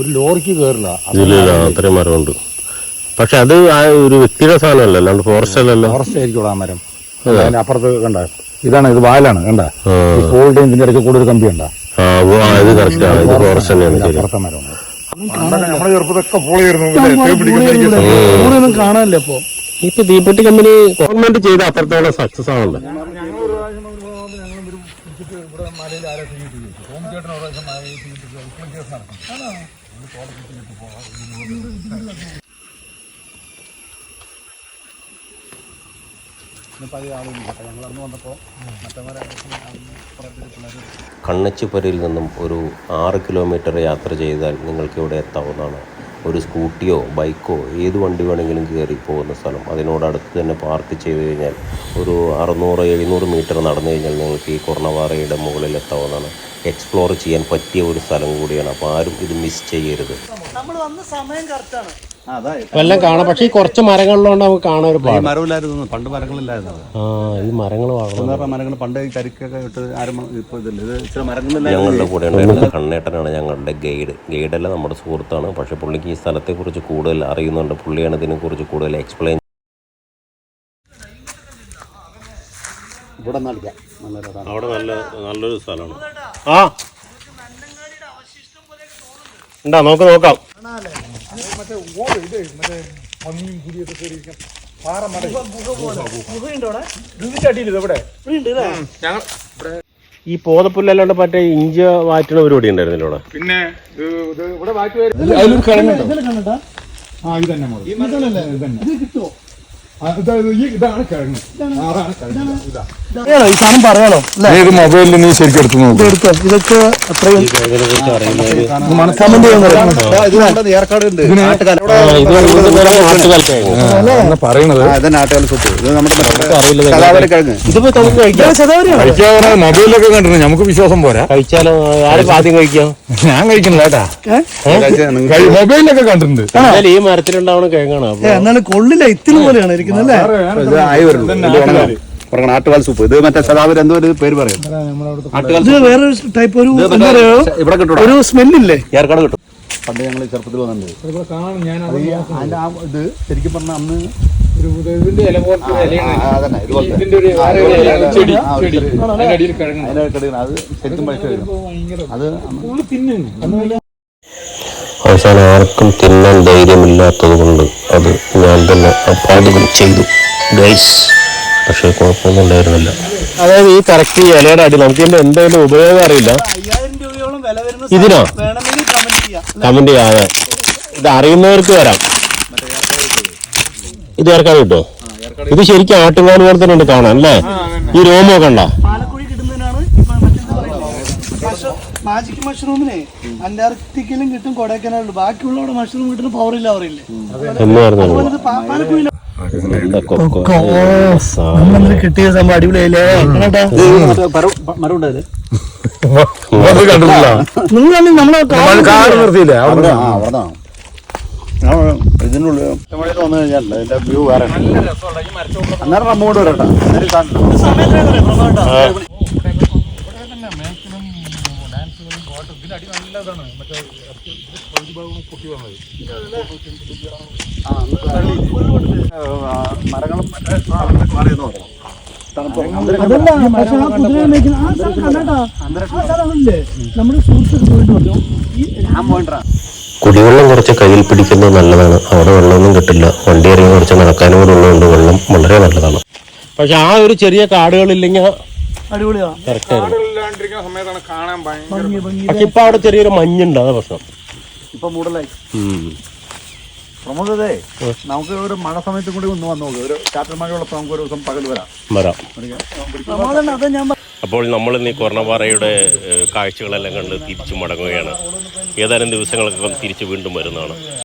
ഒരു ലോറിക്ക് കയറില്ല അത്രയും മരമുണ്ട്. പക്ഷെ അത് ആ ഒരു വ്യക്തിയുടെ സാധനമല്ല അല്ലാണ്ട് ഫോറസ്റ്റ് അല്ലല്ലോ. ഫോറസ്റ്റ് ആയിരിക്കും ആ മരം. അതിന്റെ അപ്പുറത്ത് കണ്ട ഇതാണ് ഇത് വാലാണ് കണ്ട? കോൾഡ് ഇതിന്റെ ഇടയ്ക്ക് കൂടുതൽ കമ്പി കണ്ട? ആ ഓ, ഇത് കറക്റ്റ് ആണ് ഇത് ഫോറസ്റ്റ് തന്നെയാണ് ശരി. അപ്പുറത്തെ മരം നമ്മുടെ ചെറുപ്പത്തൊക്കെ പോളിയായിരുന്നു കൂടെയൊന്നും കാണാനില്ല ഇപ്പൊ. ഇപ്പൊ തീപ്പെട്ടി കമ്പനി ഗവൺമെന്റ് ചെയ്ത അത്രത്തോളം സക്സസ് ആണല്ലോ. കണ്ണച്ചിപ്പരയിൽ നിന്നും ഒരു ആറ് കിലോമീറ്റർ യാത്ര ചെയ്താൽ നിങ്ങൾക്ക് ഇവിടെ എത്താവുന്നതാണ്. ഒരു സ്കൂട്ടിയോ ബൈക്കോ ഏത് വണ്ടി വേണമെങ്കിലും കയറി പോകുന്ന സ്ഥലം. അതിനോടടുത്ത് തന്നെ പാർക്ക് ചെയ്ത് കഴിഞ്ഞാൽ ഒരു അറുന്നൂറ് എഴുന്നൂറ് മീറ്റർ നടന്നു കഴിഞ്ഞാൽ നിങ്ങൾക്ക് ഈ കുറണവാറയുടെ മുകളിൽ എത്താവുന്നതാണ്. എക്സ്പ്ലോർ ചെയ്യാൻ പറ്റിയ ഒരു സ്ഥലം കൂടിയാണ്. അപ്പോൾ ആരും ഇത് മിസ് ചെയ്യരുത്. നമ്മൾ വന്ന സമയം കറക്റ്റാണ് എല്ലാം കാണാം. പക്ഷേ കുറച്ച് മരങ്ങളിലുണ്ട് നമുക്ക് കാണാൻ ഒരു ഈ മരമില്ലായിരുന്നു. പണ്ട് മരങ്ങളില്ലായിരുന്നു ആ ഈ മരങ്ങൾ വളർന്നു. പണ്ട് ഈ കരിക്കൊക്കെ ഇട്ട് ആരും ഇപ്പൊ ഇതില്ല. ഇത് ഇച്ചിരി ഞങ്ങളുടെ കൂടെ ഉണ്ടായിരുന്ന കണ്ണേട്ടനാണ് ഞങ്ങളുടെ ഗൈഡ് അല്ല നമ്മുടെ സുഹൃത്താണ്. പക്ഷേ പുള്ളിക്ക് ഈ സ്ഥലത്തെക്കുറിച്ച് കൂടുതൽ അറിയുന്നുണ്ട്. പുള്ളിയാണ് ഇതിനെക്കുറിച്ച് കൂടുതൽ എക്സ്പ്ലെയിൻ ഇവിടെ അവിടെ നല്ല നല്ലൊരു സ്ഥലമാണ്. ആ. ഉണ്ടാ നമുക്ക് നോക്കാം. ഈ പോതപ്പുല്ലല്ലാണ്ട് മറ്റേ ഇഞ്ച വാറ്റുന്ന പരിപാടി ഉണ്ടായിരുന്നല്ലോ ഇവിടെ പിന്നെ ഇവിടെ ആ ഇത് തന്നെ ഇത് തന്നെ. ഇത് കിട്ടുമോ ആ, ഇതാ- ഈ സാധനം പറയാലോ? ഏത് മൊബൈലിൽ നീ ശരിക്കും എടുത്ത് നോക്ക്. എടുത്തോ? ഇതൊക്കെ അത്രയും നമുക്ക് മൊബൈലൊക്കെ കണ്ടിട്ടുണ്ട് നമുക്ക് വിശ്വാസം പോരാ. കഴിച്ചാലോ? ആരും ആദ്യം കഴിക്കാം. ഞാൻ കഴിക്കണില്ല കേട്ടാ. മൊബൈലിലൊക്കെ കണ്ടിട്ടുണ്ട്. ഈ മരത്തിലുണ്ടാവണ കിഴങ്ങാണ് എന്നാലും കൊള്ളില്ല. ഇത്തിരി പോലെയാണ്. ഇത് ആയി വരുള്ളൂ. നാട്ടുകാൽ സൂപ്പ്. ഇത് മറ്റേ സദാവര് എന്തോ ഒരു പേര് പറയും. ഇത് വേറൊരു ടൈപ്പ് ഒരു എന്താ ഇവിടെ കിട്ടും ഒരു സ്മെല്ലില്ലേ? ഏർക്കാട് കിട്ടും. പണ്ട് ഞങ്ങൾ ചെറുപ്പത്തിൽ വന്നിട്ടുണ്ട്. അതിന്റെ ആ ഇത് ശരിക്കും പറഞ്ഞ അന്ന് വേറെ അത് ശരിക്കും പഴുത്ത് വരും അത് അവസാനം ആർക്കും തിന്നാൻ ധൈര്യമില്ലാത്തത് കൊണ്ട് അത് ഞാൻ തന്നെ അപ്പാടുകൾ ചെയ്തു. ഗൈസ് പക്ഷേ കുഴപ്പമൊന്നും ഉണ്ടായിരുന്നില്ല. അതായത് ഈ കറക്റ്റ് ഈ ഇലയുടെ അടി നമുക്ക് ഇതിന്റെ എന്തെങ്കിലും ഉപയോഗം അറിയില്ല. അയ്യായിരം രൂപയോളം വില വരുന്ന ഇതിനോ? വേണമെങ്കിൽ കമന്റ് ചെയ്യാം. കമന്റ് ചെയ്യാതെ ഇത് അറിയുന്നവർക്ക് വരാം. ഇത് ഇറക്കാൻ കിട്ടോ? ഇത് ശരിക്കും ആട്ടുകാൽ പോലെ തന്നെ ഉണ്ട് കാണാൻ അല്ലേ? ഈ രോമോ പാലക്കുഴി കിട്ടുന്നതിനാണ് പറയുക? മാജിക് മഷ്റൂമിനെ അന്റാർട്ടിക്കയിലും കിട്ടും കൊടൈക്കനാലും ബാക്കിയുള്ള അവിടെ മഷ്റൂം കിട്ടുന്ന പവർ ഇല്ല അവരില്ലേ കിട്ടിയ സംഭവം അടിപൊളിയായില്ലേ? നിങ്ങൾ നമ്മളെ നിർത്തിയില്ലേ? ഇതിനുള്ളിൽ വന്നു കഴിഞ്ഞാൽ വ്യൂ വേറെ അന്നേരം നമ്മോട് വരട്ടെ. അന്നേരം കാണണം മരങ്ങളും പാട്ടും. പറഞ്ഞു അടി നല്ലതാണ്. ഞാൻ പോയിട്ടാ കുടിവെള്ളം കുറച്ച് കയ്യിൽ പിടിക്കുന്നത് നല്ലതാണ്. അവിടെ വെള്ളമൊന്നും കിട്ടില്ല. വണ്ടി ഇറങ്ങി കുറച്ച് നടക്കാനും കൂടെ ഉള്ളതുകൊണ്ട് വെള്ളം വളരെ നല്ലതാണ്. പക്ഷെ ആ ഒരു ചെറിയ കാടുകളില്ലെങ്കിൽ അടിപൊളിയാ. കറക്റ്റ് ആയിരുന്നു സമയത്താണ് കാണാൻ ഭയങ്കര ഇപ്പൊ അവിടെ ചെറിയൊരു മഞ്ഞുണ്ട് അതാ പ്രശ്നം. ഇപ്പൊ മൂടലായി. പ്രമോദേ നമുക്ക് ഒരു മഴ സമയത്ത് കൂടി ഒന്ന് വന്നു ഒരു ചാറ്റൽ മഴയുള്ളപ്പോൾ നമുക്ക് ഒരു ദിവസം പകൽ വരാം. വരാം. പ്രമോദൻ അത് ഞാൻ അപ്പോൾ നമ്മൾ ഇന്ന് ഏഹ്, കാഴ്ചകളെല്ലാം കണ്ട് തിരിച്ചു മടങ്ങുകയാണ്. ഏതാനും ദിവസങ്ങൾക്കകം തിരിച്ചു വീണ്ടും വരുന്നതാണ്.